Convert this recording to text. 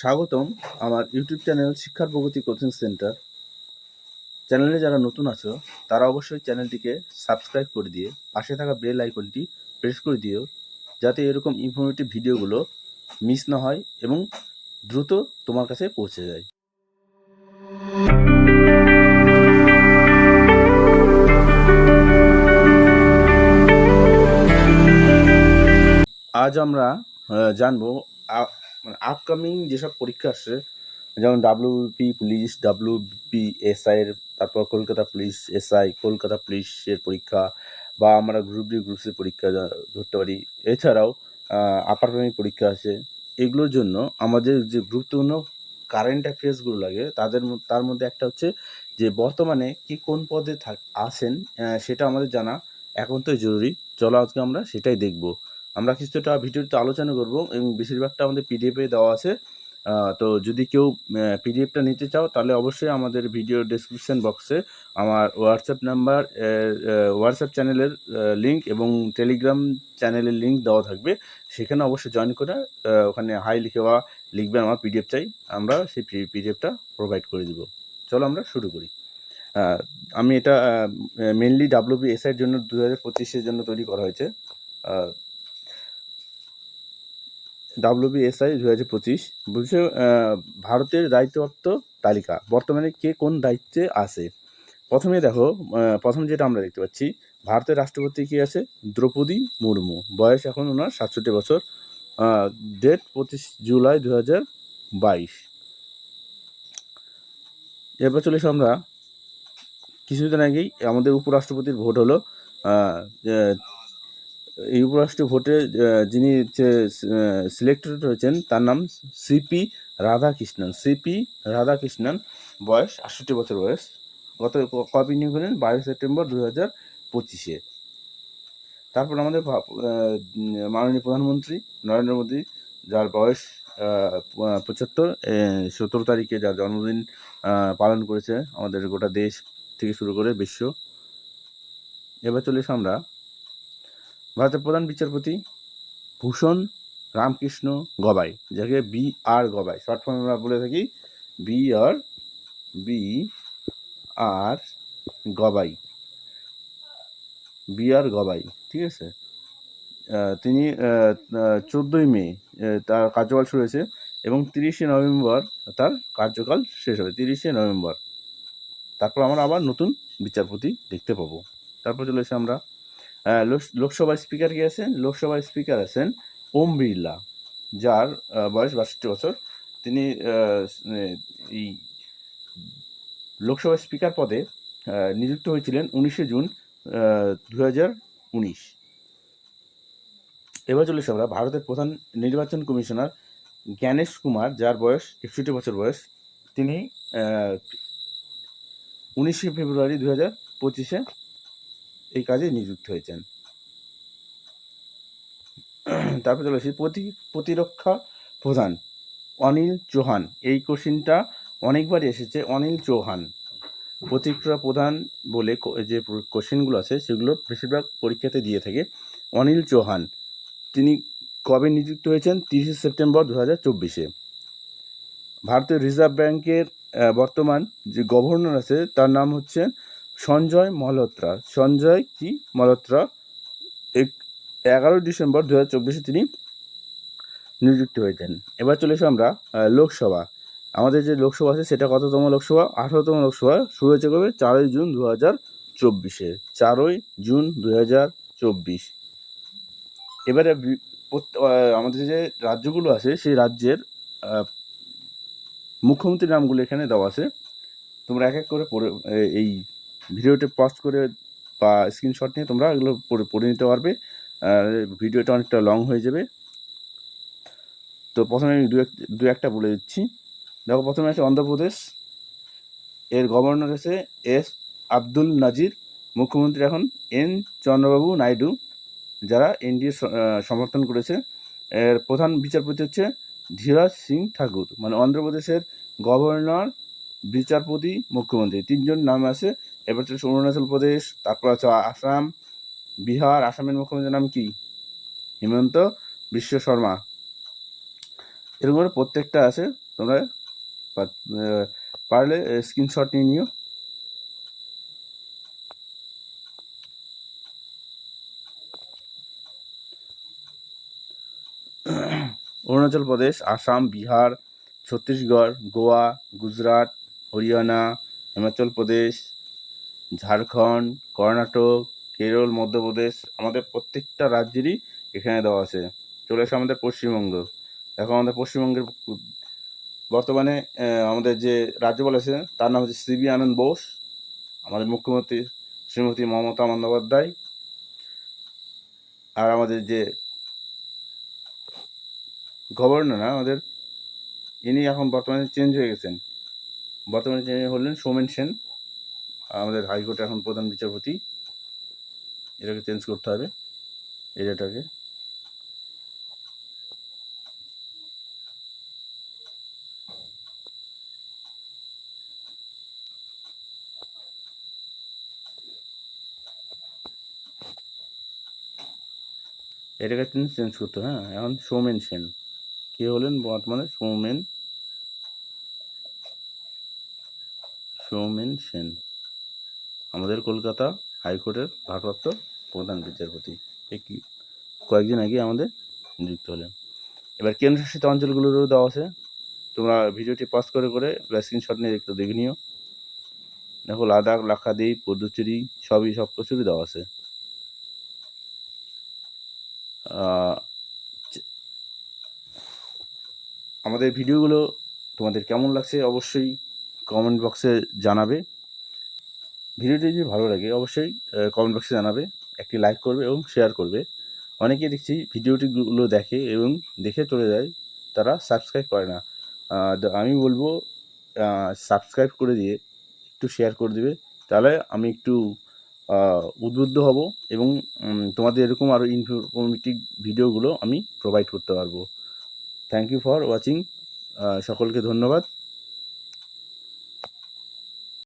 স্বাগতম আমার YouTube channel শিক্ষার প্রগতি কোচিং সেন্টার। চ্যানেলে যারা নতুন আছো, তারা অবশ্যই চ্যানেলটিকে সাবস্ক্রাইব করে দিয়ে, পাশে থাকা বেল আইকনটি প্রেস করে দিও, যাতে এরকম ইনফরমেটিভ ভিডিওগুলো মিস না হয় এবং দ্রুত তোমার কাছে পৌঁছে যায়। আজ আমরা জানব মানে আপকামিং যেসব পরীক্ষা আসছে, যেমন ডাব্লিউপি পুলিশ ডাব্লিউপি এসআই এর, তারপর কলকাতা পুলিশ এসআই কলকাতা পুলিশের পরীক্ষা, বা আমরা গ্রুপ ডি গ্রুপ সি পরীক্ষা ধরতে পারি। এছাড়াও আপার প্রাইমারি পরীক্ষা আছে। এগুলোর জন্য আমাদের যে গুরুত্বপূর্ণ কারেন্ট অ্যাফেয়ার্সগুলো লাগে, তাদের তার মধ্যে একটা হচ্ছে যে বর্তমানে কি কোন পদে থাক, আছেন সেটা আমাদের জানা একান্তই জরুরি। চলো আজকে আমরা সেটাই দেখব। আমরা কিছুটা ভিডিওতে আলোচনা করব এবং বেশিরভাগটা আমাদের পিডিএফে দেওয়া আছে। তো যদি কেউ পিডিএফটা নিতে চাও, তাহলে অবশ্যই আমাদের ভিডিও ডেসক্রিপশন বক্সে আমার হোয়াটসঅ্যাপ নাম্বার হোয়াটসঅ্যাপ চ্যানেলের লিঙ্ক এবং টেলিগ্রাম চ্যানেলের লিঙ্ক দেওয়া থাকবে। সেখানে অবশ্যই জয়েন করে ওখানে হাই লিখে বা লিখবেন, আমার পিডিএফ চাই, আমরা সেই পিডিএফটা প্রোভাইড করে দিব। চলো আমরা শুরু করি। আমি এটা মেনলি ডাব্লিউবি এস এর জন্য দু হাজার পঁচিশের জন্য তৈরি করা হয়েছে। ডাব্লিউবিএসআই দু হাজার পঁচিশ বলছে ভারতের দায়িত্বপ্রাপ্ত তালিকা। বর্তমানে কে কোন দায়িত্বে আছে? প্রথমে দেখো প্রথম যেটা আমরা দেখতে পাচ্ছি, ভারতের রাষ্ট্রপতি কি আছে? দ্রৌপদী মুর্মু। বয়স এখন ওনার সাতষট্টি বছর। ডেট পঁচিশ জুলাই দু হাজার বাইশ। এরপর চলে আমরা, কিছুদিন আগেই আমাদের উপরাষ্ট্রপতির ভোট হলো এই উপরাষ্ট্র ভোটে যিনি সিলেক্টেড হয়েছেন, তার নাম সিপি রাধাকৃষ্ণন। সিপি রাধাকৃষ্ণন বয়স আটষট্টি বছর বয়স। গত কবে নিয়োগ করেন বাইশ সেপ্টেম্বর দু হাজার পঁচিশে। তারপর আমাদের মাননীয় প্রধানমন্ত্রী নরেন্দ্র মোদী, যার বয়স পঁচাত্তর সতেরো তারিখে যার জন্মদিন পালন করেছে আমাদের গোটা দেশ থেকে শুরু করে বিশ্ব। এবার চলে আমরা ভারতের প্রধান বিচারপতি ভূষণ রামকৃষ্ণ গবাই, যাকে B R Gavai short form আমরা বলে থাকি, B R B R Gavai, B R Gavai, ঠিক আছে? তিনি চোদ্দোই মে তার কার্যকাল শুরু হয়েছে এবং তিরিশে নভেম্বর তার কার্যকাল শেষ হবে, তিরিশে নভেম্বর। তারপর আমরা আবার নতুন বিচারপতি দেখতে পাবো। তারপর চলে এসে আমরা লোকসভার স্পিকার কে আছেন? লোকসভার স্পিকার আছেন ওম বিড়লা, যার বয়স বাষট্টি বছর। তিনি এই লোকসভার স্পিকার পদে নিযুক্ত হয়েছিলেন উনিশে জুন দু হাজার উনিশ। এবার চলে এসে আমরা ভারতের প্রধান নির্বাচন কমিশনার জ্ঞানেশ কুমার, যার বয়স একষট্টি বছর বয়স। তিনি উনিশে ফেব্রুয়ারি দু হাজার পঁচিশে এই কাজে নিযুক্ত হয়েছেন। তারপর চলে আসি, প্রতি, প্রতিরক্ষা প্রধান অনিল চৌহান। এই কোশ্চিনটা অনেকবারই এসেছে, অনিল চৌহান। প্রতিরক্ষা প্রধান বলে যে কোশ্চেনগুলো আছে, সেগুলো বেশিরভাগ পরীক্ষাতে দিয়ে থাকে। অনিল চৌহান, তিনি কবে নিযুক্ত হয়েছেন? তিরিশে সেপ্টেম্বর দু হাজার চব্বিশে। ভারতীয় রিজার্ভ ব্যাংকের বর্তমান যে গভর্নর আছে, তার নাম হচ্ছে সঞ্জয় মালহোত্রা সঞ্জয় কি? মালহোত্রা এক এগারোই ডিসেম্বর দু হাজার চব্বিশে তিনি নিযুক্ত হয়েছেন। এবার চলে এসো আমরা লোকসভা। আমাদের যে লোকসভা আছে সেটা কততম লোকসভা? আঠারোতম লোকসভা। শুরু হয়েছে কবে? চারই জুন দু হাজার চব্বিশে। চারই জুন দু হাজার চব্বিশ। এবারে আমাদের যে রাজ্যগুলো আছে, সেই রাজ্যের মুখ্যমন্ত্রীর নামগুলো এখানে দেওয়া আছে। তোমরা এক এক করে পড়ে এই ভিডিওটা পজ করে বা স্ক্রিনশট নিয়ে তোমরা এগুলো পড়ে নিতে পারবে। ভিডিওটা অনেকটা লং হয়ে যাবে। তো প্রথমে আমি দু একটা বলে দিচ্ছি। দেখো, প্রথমে আছে অন্ধ্রপ্রদেশ। এর গভর্নর আছে এস আব্দুল নাজির। মুখ্যমন্ত্রী এখন এন চন্দ্রবাবু নাইডু, যারা এনডিএ সমর্থন করেছে। এর প্রধান বিচারপতি হচ্ছে ধীরাজ সিং ঠাকুর। মানে অন্ধ্রপ্রদেশের গভর্নর বিচারপতি, মুখ্যমন্ত্রী। তিনজন নাম আছে। এবার হচ্ছে অরুণাচল প্রদেশ, তারপর আছে আসাম, বিহার, আসামের মুখ্যমন্ত্রীর নাম কি? হিমন্ত বিশ্ব শর্মা। এরকম করে প্রত্যেকটা আছে, তোমরা পারলে স্ক্রিনশট নিয়ে নিও। অরুণাচল প্রদেশ, আসাম, বিহার, ছত্তিশগড়, গোয়া, গুজরাট, হরিয়ানা, হিমাচল প্রদেশ ঝাড়খণ্ড, কর্ণাটক, কেরল, মধ্যপ্রদেশ আমাদের প্রত্যেকটা রাজ্যেরই এখানে দেওয়া আছে। চলে আসে আমাদের পশ্চিমবঙ্গ। এখন আমাদের পশ্চিমবঙ্গের বর্তমানে আমাদের যে রাজ্যপাল আছে, তার নাম হচ্ছে সিবি আনন্দ বোস, আমাদের মুখ্যমন্ত্রী শ্রীমতী মমতা বন্দ্যোপাধ্যায়, আর আমাদের যে গভর্নর না আমাদের, ইনি এখন বর্তমানে চেঞ্জ হয়ে গেছেন। বর্তমানে চেঞ্জ হলেন সৌমেন সেন। আমাদের হাইকোর্টে এখন প্রধান বিচারপতি, এটাকে চেঞ্জ করতে হবে এরিয়াটাকে এটাকে কিন্তু চেঞ্জ করতে হ্যাঁ এখন সৌমেন সেন। কে হলেন বর্তমানে? সৌমেন সৌমেন সেন। আমাদের কলকাতা হাইকোর্টের ভারপ্রাপ্ত প্রধান বিচারপতি। কি? কয়েকদিন আগে আমাদের নিযুক্ত হলেন। এবার কেন্দ্রশাসিত অঞ্চলগুলোরও দেওয়া আছে। তোমরা ভিডিওটি পাস করে করে স্ক্রিনশট নিয়ে একটু দেখে নিও। দেখো, লাদাখ, লাক্ষাদ্বীপ, পদুচেরি, সবই সব কিছুরই দেওয়া আছে। আমাদের ভিডিওগুলো তোমাদের কেমন লাগছে অবশ্যই কমেন্ট বক্সে জানাবে। ভিডিওটি যদি ভালো লাগে, অবশ্যই কমেন্ট বক্সে জানাবে, একটি লাইক করবে এবং শেয়ার করবে। অনেকে দেখছি ভিডিওটিগুলো দেখে এবং দেখে চলে যায়, তারা সাবস্ক্রাইব করে না। আমি বলব সাবস্ক্রাইব করে দিয়ে একটু শেয়ার করে দেবে, তাহলে আমি একটু উদ্বুদ্ধ হব এবং তোমাদের এরকম আরও ইনফরমেটিভ ভিডিওগুলো আমি প্রোভাইড করতে পারব। থ্যাংক ইউ ফর ওয়াচিং সকলকে ধন্যবাদ।